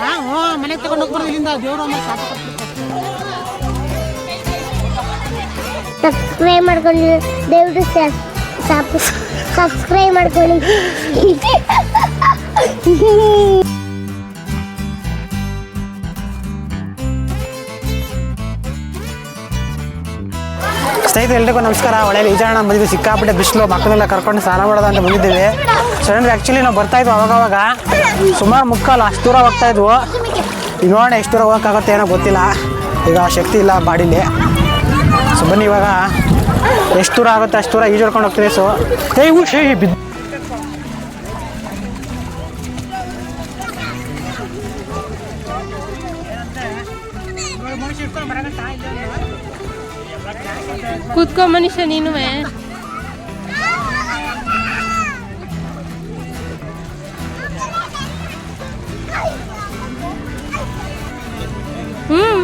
ಹಾಂ ಹ್ಞೂ ಮನೆಗೆ ತಗೊಂಡು ಹೋಗ್ಬಾರ್ದು ಇಲ್ಲಿಂದ. ದೇವರು ಆಮೇಲೆ ಶಾಪ ಸಬ್ಸ್ಕ್ರೈಬ್ ಮಾಡ್ಕೊಂಡು ದಯವಿಟ್ಟು ಸಬ್ಸ್ಕ್ರೈಬ್ ಮಾಡ್ಕೊಳ್ಳಿ. ಸ್ನೇಹಿತರೆ ಎಲ್ರಿಗೂ ನಮಸ್ಕಾರ. ಒಳ್ಳೆ ವಿಚಾರಣ ಬಂದಿದ್ವಿ ಸಿಕ್ಕಾಪಟ್ಟೆ ಬಿಸಿಲು, ಮಕ್ಕಳೆಲ್ಲ ಕರ್ಕೊಂಡು ಸ್ನಾನ ಮಾಡೋದು ಅಂತ ಬಂದಿದ್ದೀವಿ. ಸಡನ್ ಆ್ಯಕ್ಚುಲಿ ನಾವು ಬರ್ತಾ ಇದ್ವು ಅವಾಗವಾಗ. ಅವಾಗ ಸುಮಾರು ಮುಕ್ಕಾಲು, ಅಷ್ಟು ದೂರ ಹೋಗ್ತಾ ಇದ್ವು. ಈಗ ನೋಡೋಣ ಎಷ್ಟು ದೂರ ಹೋಗೋಕ್ಕಾಗುತ್ತೆ ಏನೋ ಗೊತ್ತಿಲ್ಲ. ಈಗ ಶಕ್ತಿ ಇಲ್ಲ ಬಾಡಿಲಿ. ಸೊ ಬನ್ನಿ ಇವಾಗ. ಎಷ್ಟು ದೂರ ಆಗುತ್ತೆ ಅಷ್ಟು ದೂರ ಈಜಾಡ್ಕೊಂಡು ಹೋಗ್ತೀವಿ ಸೊ ಏ ಶೇ, ಬಿದ್ದು ಕೂತ್ಕೊ ಮನುಷ್ಯ ನೀನು ಹ್ಮ್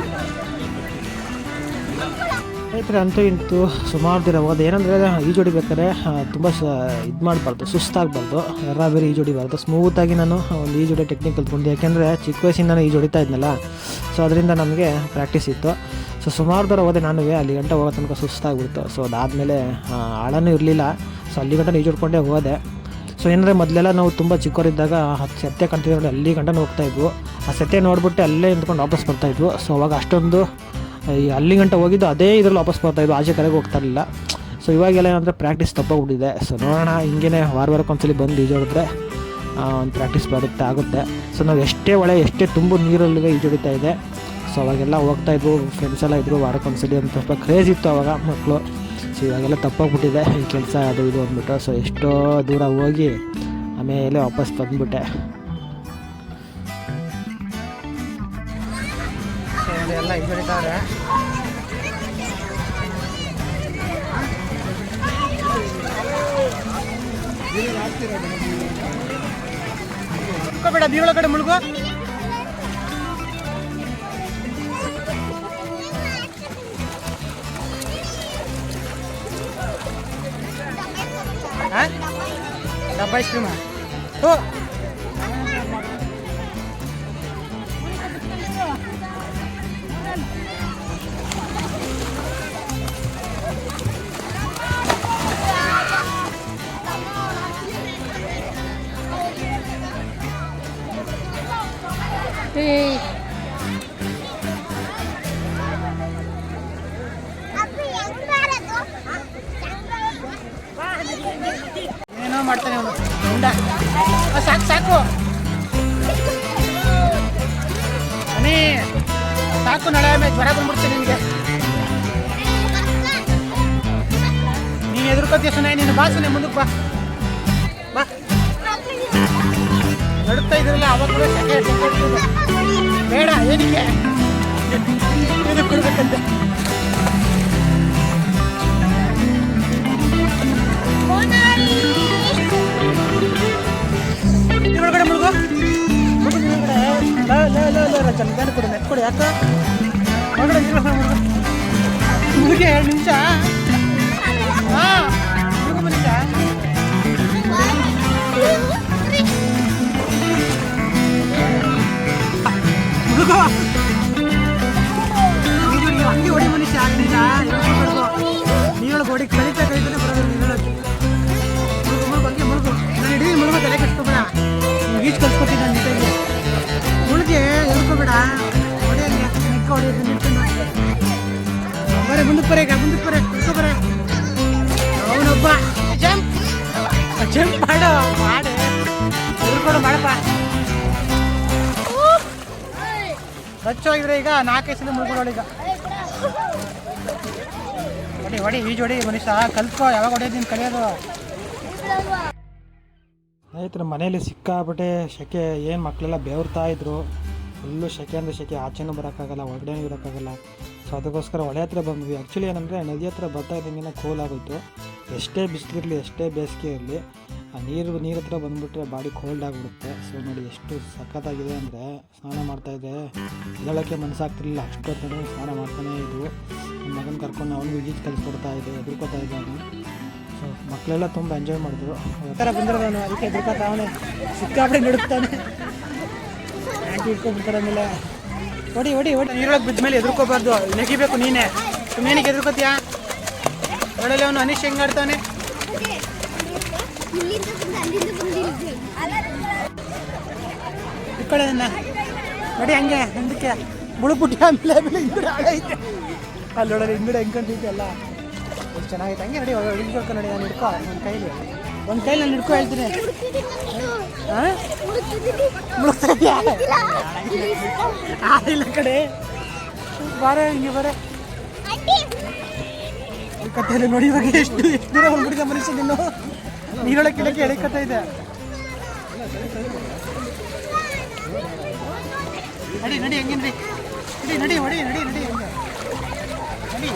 ಅಂತೂ ಇಂತೂ ಸುಮಾರು ದಿನ ಹೋದ ಏನಂದರೆ ಈಜೊಡಿಬೇಕಾದ್ರೆ ತುಂಬ ಸ, ಇದು ಮಾಡಬಾರ್ದು, ಸುಸ್ತಾಗಬಾರ್ದು. ಎರ ಬೇರೆ ಈಜೊಡಿಬಾರ್ದು ಸ್ಮೂತಾಗಿ ನಾನು ಒಂದು ಈಜೊಡೆ ಟೆಕ್ನಿಕ್ ಕಲ್ತ್ಕೊಂಡು. ಯಾಕೆಂದರೆ, ಚಿಕ್ಕ ವಯಸ್ಸಿಂದ ನಾನು ಈಜೊಡಿತಾ ಇದ್ನಲ್ಲ. ಸೊ ಅದರಿಂದ ನಮಗೆ ಪ್ರಾಕ್ಟೀಸ್ ಇತ್ತು. ಸೊ ಸುಮಾರು ದೂರ ಹೋದೆ ನಾನು ಅಲ್ಲಿ ಗಂಟೆ ಹೋಗೋ ತನಕ ಸುಸ್ತಾಗ್ಬಿಡ್ತು. ಸೊ ಅದಾದಮೇಲೆ ಆಳನೂ ಇರಲಿಲ್ಲ. ಸೊ ಅಲ್ಲಿ ಗಂಟೆ ಈಜೊಡ್ಕೊಂಡೇ ಹೋದೆ. ಸೊ ಏನಂದರೆ ಮೊದಲೆಲ್ಲ ನಾವು ತುಂಬ ಚಿಕ್ಕವರಿದ್ದಾಗ ಹತ್ತು ಸತ್ಯ ಕಂಟಿನ್ಯೂ ನೋಡಿ, ಅಲ್ಲಿ ಗಂಟೆ ಹೋಗ್ತಾಯಿದ್ವು ಆ ಸತ್ಯ ನೋಡ್ಬಿಟ್ಟು ಅಲ್ಲೇ ನಿಂತ್ಕೊಂಡು ವಾಪಸ್ ಬರ್ತಾಯಿದ್ವು ಸೊ ಅವಾಗ ಅಷ್ಟೊಂದು ಈ ಅಲ್ಲಿ ಗಂಟೆ ಹೋಗಿದ್ದು ಅದೇ ಇದ್ರಲ್ಲಿ ವಾಪಸ್ ಬರ್ತಾಯಿದ್ವು ಆಚೆ ಕರೆಗೆ ಹೋಗ್ತಾ ಇರಲಿಲ್ಲ. ಸೊ ಇವಾಗೆಲ್ಲ ಏನಂದರೆ ಪ್ರಾಕ್ಟೀಸ್ ತಪ್ಪಾಗ್ಬಿಟ್ಟಿದೆ. ಸೊ ನೋಡೋಣ ಹಿಂಗೇ ವಾರ ವಾರಕ್ಕೆ ಒಂದ್ಸಲಿ ಬಂದು ಈಜೋಡಿದ್ರೆ ಒಂದು ಪ್ರಾಕ್ಟೀಸ್ ಬರುತ್ತೆ, ಆಗುತ್ತೆ. ಸೊ ನಾವು ಎಷ್ಟೇ ಒಳ್ಳೆ ಎಷ್ಟೇ ತುಂಬ ನೀರಲ್ಲಿ ಈಜೊಡಿತಾ ಇದೆ. ಸೊ ಅವಾಗೆಲ್ಲ ಹೋಗ್ತಾ ಇದ್ರು ಫ್ರೆಂಡ್ಸ್ ಎಲ್ಲ ಇದ್ದರು ವಾರಕ್ಕೊಂದ್ಸಲಿ ಒಂದು ಸ್ವಲ್ಪ ಕ್ರೇಜ್ ಇತ್ತು ಅವಾಗ ಮಕ್ಕಳು ಸೊ ಇವಾಗೆಲ್ಲ ತಪ್ಪಾಗ್ಬಿಟ್ಟಿದೆ, ಈ ಕೆಲಸ ಅದು ಇದು ಅಂದ್ಬಿಟ್ಟು. ಸೊ ಎಷ್ಟೋ ದೂರ ಹೋಗಿ ಆಮೇಲೆ ವಾಪಸ್ ಬಂದ್ಬಿಟ್ಟೆ. ಎಲ್ಲ ಬೇಡ ಕಡೆ ಮುಳುಗು. Dá pra cream. Oh! Hey. ಮಾಡ್ತಾನೆ ಅವನು. ಉಂಡ. ಸಾಕು ಸಾಕು. ಅನೇ ಸಾಕು ನಾಳೆ ಮೇಲೆ ಜ್ವರ ಬಂದ್ಬಿಡ್ತೀನಿ ನಿನಗೆ. ನೀನು ಎದುರ್ಕೋತೀಯ ಸುನೆ ನೀನು ಬಾ ಸುನೆ ಮುಂದಕ್ಕೆ ಬಾ. ಬಾ. ನಡುತ್ತಾ ಇದ್ರಲ್ಲ ಅವಾಗ ಕೂಡ ಸೆಕೆ ಬೇಡ, ಏನಕ್ಕೆ? ಏನು ಕೊಡ್ಬೇಕಂತೆ? ಇದ್ರೊಳಗಡೆ ಮುಳುಗು. ಮುಳುಗು ಇದ್ರೊಳಗಡೆ. ಲ, ಲ, ಲ, ಲ, ಲ, ಚಲ್, ನಿಧಾನ ಕೊಡು ನೆಟ್ ಕೊಡು ಯಾಕ? ಒಳಗಡೆ ಇದ್ರೊಳಗಡೆ ಮುಳುಗು. ಮುಳುಗಿ ಎರಡು ನಿಮಿಷ. ಹಾ ಮುಳುಗು ಮನುಷ್ಯ ಮುಳುಗು. ಮುಳುಗು, ನೀವು ಹಂಗೆ ಹೊಡಿ ಮನುಷ್ಯ ನಿಜ ಜಂಪ್ ಮಾಡು ಮಾಡು. ಎಳ್ಕೊಡು ಮಾಡಪ್ಪ ಸ್ವಚ್ಛವಾಗಿದ್ರೆ ಈಗ ನಾಲ್ಕೈದು ಸಲ ಮುಳ್ಕೊಳ್ಳೋಳು ಈಗ. ಹೊಡಿ ಹೊಡಿ, ಈಜು ಹೊಡಿ, ಮನುಷ್ಯ. ಕಲ್ತ್ಕೋ, ಯಾವಾಗ ಹೊಡೆಯೋದು ನೀನು ಕಲಿಯೋದು. ಸ್ನೇಹಿತರೆ ಮನೇಲಿ ಸಿಕ್ಕಾಬಿಟ್ಟೆ ಸೆಕೆ ಏನು ಮಕ್ಕಳೆಲ್ಲ ಬೆವರ್ತಾ ಇದ್ರು ಫುಲ್ಲು ಸೆಕೆ ಅಂದರೆ ಸೆಕೆ ಆಚೆನೂ ಬರೋಕ್ಕಾಗಲ್ಲ ಒಳಗಡೆನೂ ಇರೋಕ್ಕಾಗಲ್ಲ. ಸೊ ಅದಕ್ಕೋಸ್ಕರ ಹೊಳೆ ಹತ್ರ ಬಂದ್ವಿ. ಆ್ಯಕ್ಚುಲಿ ಏನಂದರೆ, ನದಿ ಹತ್ರ ಬರ್ತಾ ಇದ್ದಂಗೆ ಕೋಲ್ ಆಗೋಯ್ತು. ಎಷ್ಟೇ ಬಿಸಿಲಿರಲಿ, ಎಷ್ಟೇ ಬೇಸಿಗೆ ಇರಲಿ ಆ ನೀರು ನೀರು ಹತ್ರ ಬಂದುಬಿಟ್ರೆ ಬಾಡಿ ಕೋಲ್ಡ್ ಆಗಿಬಿಡುತ್ತೆ. ಸೊ ನೋಡಿ ಎಷ್ಟು ಸಖತ್ತಾಗಿದೆ ಅಂದರೆ ಸ್ನಾನ ಮಾಡ್ತಾಯಿದ್ದೆ ಹೇಳೋಕ್ಕೆ ಮನಸ್ಸಾಗ್ತಿರಲಿಲ್ಲ. ಅಷ್ಟೊತ್ತನೇ ಸ್ನಾನ ಮಾಡ್ತಾನೇ ಇದ್ವು. ನಮ್ಮ ಮಗನ ಕರ್ಕೊಂಡು ಅವನು ಈಜು ಕಲಿಸ್ಕೊಡ್ತಾ ಇದ್ದೆ ಎದುರ್ಕೊತಾ ಇದ್ದೆ ಸೊ ಮಕ್ಕಳೆಲ್ಲ ತುಂಬ ಎಂಜಾಯ್ ಮಾಡಿದ್ರು. ಥರ ನಾನು ಅದಕ್ಕೆ ಎದುರ್ಕೊತ ಅವನೇ ಸಿಕ್ಕಾಪಟ್ಟೆ ನಡುಕ್ತಾನೆ ಆಂಟಿ ಹೊಡಿ ಹೊಡಿ ಹೊಡಿ ನೀರೊಳಗೆ ಬಿದ್ದ ಮೇಲೆ ಎದುರ್ಕೋಬಾರ್ದು ನೆಗಿಬೇಕು ನೀನೇ. ಸುಮ್ಮನೆನಿಗೆ ಎದುರ್ಕೋತೀಯಾ ಒಳ್ಳೆ ಅವನು ಅನಿಶ್ ಹೆಂಗ್ ಆಡ್ತಾನೆ ಈ ಕಡೆ ನನ್ನ. ನೋಡಿ ಹಂಗೆ ಹಿಂದಕ್ಕೆ. ಮುಳುಗ್ಬಿಟ್ಟು ಆಮೇಲೆ ಆಮೇಲೆ ಹಿಂಗಡೆ ಐತೆ. ಅಲ್ಲಿ ನೋಡೋದು ಹಿಂದಡೆ ಹೆಂಗೆ ಅಲ್ಲ ಎಷ್ಟು ಚೆನ್ನಾಗೈತೆ. ಹಂಗೆ ನೋಡಿ ಹಿಡ್ಕೊಳ್ಕ ನೋಡಿ ನಾನು ಹಿಡ್ಕೊ ಒಂದು ಕೈಲಿ. ಒಂದು ಕೈಲಿ ನಾನು ಹಿಡ್ಕೊ ಹೇಳ್ತೀನಿ. ಹಾಂ? ಮುಳುಗ್ತಾ ಕಡೆ. ಬಾರ ಹಿಂಗೆ ಬಾರ. ಕಥೆಯಲ್ಲಿ ನೋಡಿ ಇವಾಗ ಎಷ್ಟು ಎಷ್ಟು ದೂರ ಬಂದ್ಬಿಟ್ಟಿದೆ ಮನುಷ್ಯ ನೀನು. ನೀರೊಳಗೆ ಕಿಳಕ್ಕೆ ಎಳಿಕತ್ತಾ ಇದೆ ನಡಿ ನಡಿ ಹೆಂಗೇನ್ರಿ ನಡಿ ನಡಿ ಹೊಡಿ ನಡಿ ನಡಿ ಹಂಗೆ ನಡಿ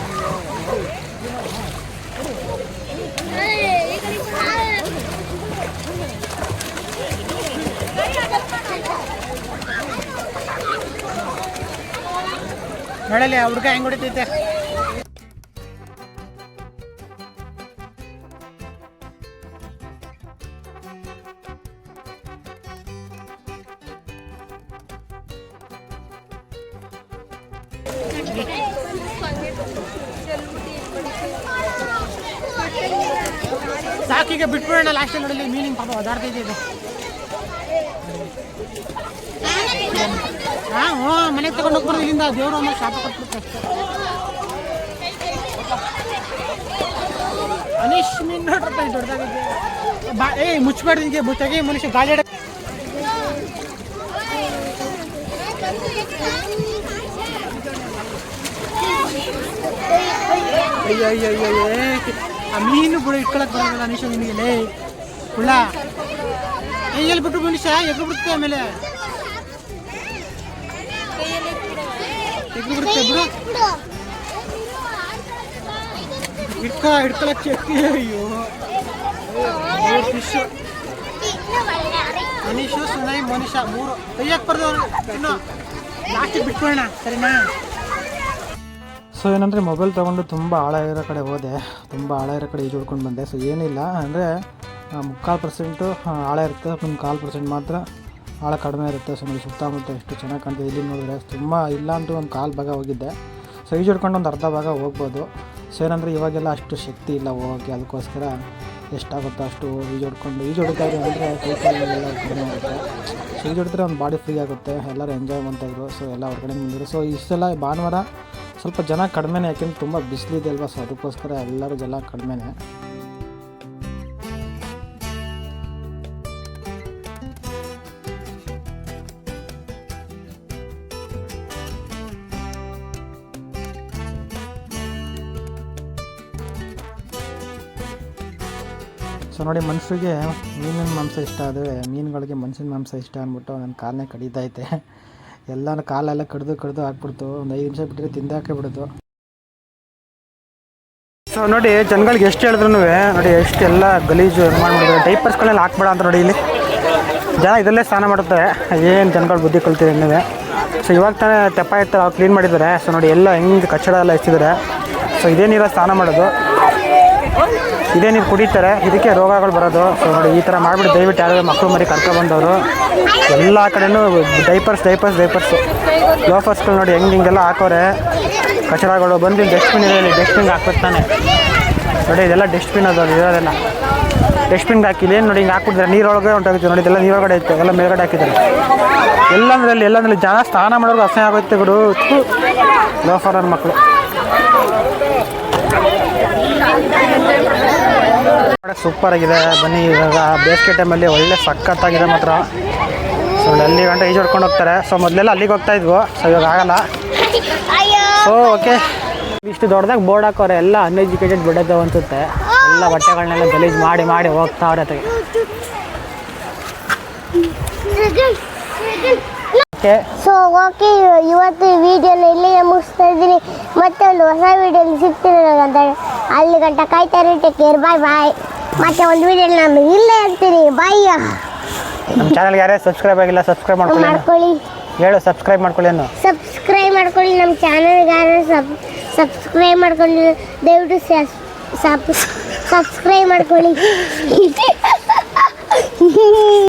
ನೋಡಲಿ ಆ ಹುಡುಗ ಹೆಂಗ್ ಹೊಡಿತೈತೆ ಸಾಕೀಗ ಬಿಟ್ಬಿಡೋಣ ಲಾಸ್ಟ್ ನೋಡಲಿ ಮೀನಿಂಗ್ ಪಾಪ ಒದಾಡ್ತೈತೆ ಇದೆ ಹಾ, ಹ್ಞೂ, ಮನೆಗೆ ತಗೊಂಡು ಹೋಗ್ಬೋದು ಇಲ್ಲಿಂದ. ದೇವರು ಅಮ್ಮ ಶಾಪ ಕೊಟ್ಬಿಡುತ್ತೆ ಅನೀಶ್ ಮೀನು ನೋಡ್ರಪ್ಪ ದೊಡ್ಡದಾಗಿದೆ. ಬಾ, ಏ ಮುಚ್ಚಬೇಡ ನಿಮಗೆ ಮುಚ್ಚಾಗಿ ಮನುಷ್ಯ ಗಾಳಿ ಅಯ್ಯೋ ಅಯ್ಯೋ ಅಯ್ಯೋ ಏ ಆ ಮೀನು ಬಿಡು, ಇಟ್ಕೊಳಕ್ ಬರೋದಿಲ್ಲ ಅನೀಶ ನಿನಗೆ ಹುಳ ಕೈಯಲ್ಲಿ ಬಿಟ್ಟು ಮನುಷ್ಯ ಎಗ್ರು ಬಿಡುತ್ತೆ ಆಮೇಲೆ. ಎಗ್ರು ಬಿಡುತ್ತೆ, ಬಿಡು. ಇಟ್ಕೊ, ಇಟ್ಕೊಳಕ್ ಚಕ್ಕಿ ಅಯ್ಯೋ. ಫಿಶ್ ಮನುಷ್ಯ, ಸುನಾಯಿ, ಮನುಷ್ಯ, ಮೂರು. ಕೈಯಕ್ಕೆ ಬರ್ದವ್ರು, ಇನ್ನು ಲಾಸ್ಟಿಗೆ ಬಿಟ್ಕೊಳ್ಳೋಣ ಸರಿನಾ? ಸೊ ಏನಂದರೆ ಮೊಬೈಲ್ ತೊಗೊಂಡು ತುಂಬ ಆಳ ಇರೋ ಕಡೆ ಹೋದೆ. ತುಂಬ ಆಳ ಇರೋ ಕಡೆ ಈಜು ಹೊಡ್ಕೊಂಡು ಬಂದೆ. ಸೊ ಏನಿಲ್ಲ. ಅಂದರೆ ಮುಕ್ಕಾಲು ಪರ್ಸೆಂಟು ಆಳ ಇರುತ್ತೆ. ಒಂದು ಕಾಲು ಪರ್ಸೆಂಟ್ ಮಾತ್ರ ಆಳ ಕಡಿಮೆ ಇರುತ್ತೆ. ಸೊ ನೋಡಿ ಸುತ್ತಮುತ್ತ ಎಷ್ಟು ಚೆನ್ನಾಗಿ ಕಾಣ್ತದೆ. ಇಲ್ಲಿ ನೋಡಿದ್ರೆ ತುಂಬ ಇಲ್ಲ ಅಂತೂ ಒಂದು ಕಾಲು ಭಾಗ ಹೋಗಿದ್ದೆ. ಸೊ ಈಜು ಹೊಡ್ಕೊಂಡು ಒಂದು ಅರ್ಧ ಭಾಗ ಹೋಗ್ಬೋದು. ಸೊ ಏನಂದರೆ ಇವಾಗೆಲ್ಲ ಅಷ್ಟು ಶಕ್ತಿ ಇಲ್ಲ ಹೋಗೋಕ್ಕೆ. ಅದಕ್ಕೋಸ್ಕರ ಎಷ್ಟಾಗುತ್ತೋ ಅಷ್ಟು ಈಜು ಹೊಡ್ಕೊಂಡು ಈಜು ಹೊಡಿತಾರೆ ಅಂದರೆ ಕೈಕಾಲೆಲ್ಲ ಕಡಿಮೆ ಆಗುತ್ತೆ. ಸೊ ಹೊಡಿದ್ರೆ ಒಂದು ಬಾಡಿ ಫ್ರೀ ಆಗುತ್ತೆ. ಎಲ್ಲರೂ ಎಂಜಾಯ್ ಮಾಡ್ತಾಯಿದ್ರು ಸೊ ಎಲ್ಲ ಹೊರಗಡೆ ಬಂದಿದ್ರು. ಸೊ ಇಷ್ಟೆಲ್ಲ ಭಾನುವಾರ ಸ್ವಲ್ಪ ಜನ ಕಡಿಮೆನೇ, ಯಾಕೆಂದ್ರೆ ತುಂಬ ಬಿಸಿಲಿದೆ ಅಲ್ವಾ ಸೊ ಅದಕ್ಕೋಸ್ಕರ ಎಲ್ಲರೂ ಜನ ಕಡಿಮೆನೇ. ಸೊ ನೋಡಿ ಮನುಷ್ಯರಿಗೆ ಮೀನಿನ ಮಾಂಸ ಇಷ್ಟ ಆದರೆ ಮೀನುಗಳಿಗೆ ಮನುಷ್ಯನ ಮಾಂಸ ಇಷ್ಟ ಅಂದ್ಬಿಟ್ಟು ನನ್ನ ಕಾಲನೇ ಕಡಿತೈತೆ ಎಲ್ಲನೂ ಕಾಲೆಲ್ಲ ಕಡ್ದು ಕಡ್ದು ಹಾಕ್ಬಿಡ್ತು ಒಂದು ಐದು ನಿಮಿಷ ಬಿಟ್ಟರೆ ತಿಂದಾಕೆ ಬಿಡ್ತು ಸೊ ನೋಡಿ, ಜನಗಳಿಗೆ ಎಷ್ಟು ಹೇಳಿದ್ರು ನೋಡಿ ಎಷ್ಟು ಎಲ್ಲ ಗಲೀಜು ಮಾಡಿಬಿಡ್ತಾರೆ ಟೈಪರ್ಸ್ಗಳೆಲ್ಲ ಹಾಕ್ಬೇಡ ಅಂತ ನೋಡಿ ಇಲ್ಲಿ. ಜನ ಇದರಲ್ಲೇ ಸ್ನಾನ ಮಾಡ್ತಾರೆ ಏನು ಜನಗಳು ಬುದ್ಧಿ ಕಲ್ತಿದೆ ಇನ್ನೂ ಸೊ ಇವಾಗ ತಾನೇ ತೆಪ್ಪ ಇರ್ತಾರೆ ಅವ್ರು ಕ್ಲೀನ್ ಮಾಡಿದ್ದಾರೆ. ಸೊ ನೋಡಿ, ಎಲ್ಲ ಹೆಂಗೆ ಕಚ್ಚಡ ಎಲ್ಲ ಇಷ್ಟಿದ್ದಾರೆ ಸೊ ಇದೇ ನೀರಲ್ಲಿ ಸ್ನಾನ ಮಾಡೋದು. ಇದೇ ನೀರು ಕುಡಿತಾರೆ, ಇದಕ್ಕೆ ರೋಗಗಳು ಬರೋದು. ಸೊ ನೋಡಿ, ಈ ಥರ ಮಾಡಿಬಿಟ್ಟು ದಯವಿಟ್ಟು ಯಾರು ಮಕ್ಕಳು ಮರಿ ಕರ್ಕೊಬಂದವರು ಎಲ್ಲ ಕಡೆನೂ ಡೈಪರ್ಸ್ ಡೈಪರ್ಸ್ ಡೈಪರ್ಸು ಲೋಫರ್ಸ್ಗಳು ನೋಡಿ, ಹೆಂಗೆ ಹಿಂಗೆಲ್ಲ ಹಾಕೋರೆ. ಕಚಡಗಳು ಬಂದು ಡಸ್ಟ್ಬಿನ್ ಇದೆ ಡಸ್ಟ್ಬಿನ್ಗೆ ಹಾಕ್ಬೇಕು ತಾನೆ. ನೋಡಿ, ಇದೆಲ್ಲ ಡಸ್ಟ್ಬಿನ್ ಅದು ಅದು ಇರೋದೆಲ್ಲ. ಡಸ್ಟ್ಬಿನ್ಗೆ ಹಾಕಿಲ್ಲ ಏನು ನೋಡಿ, ಹಿಂಗೆ ಹಾಕ್ಬಿಟ್ಟಿದ್ದಾರೆ. ನೀರೊಳಗೆ ಹೊಂಟೋಗುತ್ತೆ ನೋಡಿ, ಇದೆಲ್ಲ ನೀರೊಳಗಡೆ ಇತ್ತು, ಎಲ್ಲ ಮೇಲ್ಗಡೆ ಹಾಕಿದ್ದಾರೆ. ಎಲ್ಲಂದ್ರಲ್ಲಿ ಎಲ್ಲಂದ್ರಲ್ಲಿ ಜನ ಸ್ನಾನ ಮಾಡೋರು ಅಸಹ್ಯ ಆಗುತ್ತೆ ಬಿಡು. ಲೋಫರ್ ಮಕ್ಕಳು ಸೂಪರ್ ಆಗಿದೆ. ಬನ್ನಿ, ಇವಾಗ ಬೇಸಿಗೆ ಟೈಮಲ್ಲಿ ಒಳ್ಳೆ ಸಖತ್ತಾಗಿದೆ ಮಾತ್ರ. ಸೊ ಅಲ್ಲಿ ಗಂಟೆ ಈಜು ಹೊಡ್ಕೊಂಡು ಹೋಗ್ತಾರೆ. ಸೊ ಮೊದಲೆಲ್ಲ ಅಲ್ಲಿಗೆ ಹೋಗ್ತಾ ಇದ್ವು. ಸೊ ಇವಾಗ ಆಗಲ್ಲ. ಸೊ ಓಕೆ ಇಷ್ಟು ದೊಡ್ಡದಾಗ ಬೋರ್ಡ್ ಹಾಕೋರೆ, ಎಲ್ಲ ಅನ್ಎಜುಕೇಟೆಡ್ ಬಿಡೋದು ಅನ್ಸುತ್ತೆ. ಎಲ್ಲ ಬಟ್ಟೆಗಳನ್ನೆಲ್ಲ ಗಲೀಜು ಮಾಡಿ ಮಾಡಿ ಹೋಗ್ತಾ ಅವ್ರ ಓಕೆ ಸೊ ಓಕೆ ಇವತ್ತು ವಿಡಿಯೋನ ಇಲ್ಲಿಗೆ ಮುಗಿಸ್ತಾ ಇದ್ದೀನಿ. ಮತ್ತೆ ಒಂದು ಹೊಸ ವಿಡಿಯೋಲಿ ಸಿಗ್ತೀನಿ ಅಲ್ಲಿ ಗಂಟ ಕಾಯ್ತಾರೆ ಟೇಕ್ ಕೇರ್ ಬಾಯ್ ಬಾಯ್ ಮತ್ತೆ ಒಂದು ವಿಡಿಯೋ ನಾನು ಇಲ್ಲೇ ಇರ್ತೀನಿ. ಬಾಯ್ ನಮ್ಮ ಚಾನಲ್ಗೆ ಯಾರೇ ಸಬ್ಸ್ಕ್ರೈಬ್ ಆಗಿಲ್ಲ ಸಬ್ಸ್ಕ್ರೈಬ್ ಮಾಡ್ಕೊಳ್ಳಿ ಮಾಡ್ಕೊಳ್ಳಿ. ಹೇಳು ಸಬ್ಸ್ಕ್ರೈಬ್ ಮಾಡ್ಕೊಳ್ಳಿ ಅನ್ನು. ಸಬ್ಸ್ಕ್ರೈಬ್ ಮಾಡ್ಕೊಳ್ಳಿ. ನಮ್ಮ ಚಾನಲ್ಗಾರ ಸಬ್ ಸಬ್ಸ್ಕ್ರೈಬ್ ಮಾಡ್ಕೊಂಡು ದಯವಿಟ್ಟು ಸಬ್ ಸಬ್ಸ್ಕ್ರೈಬ್ ಮಾಡ್ಕೊಳ್ಳಿ.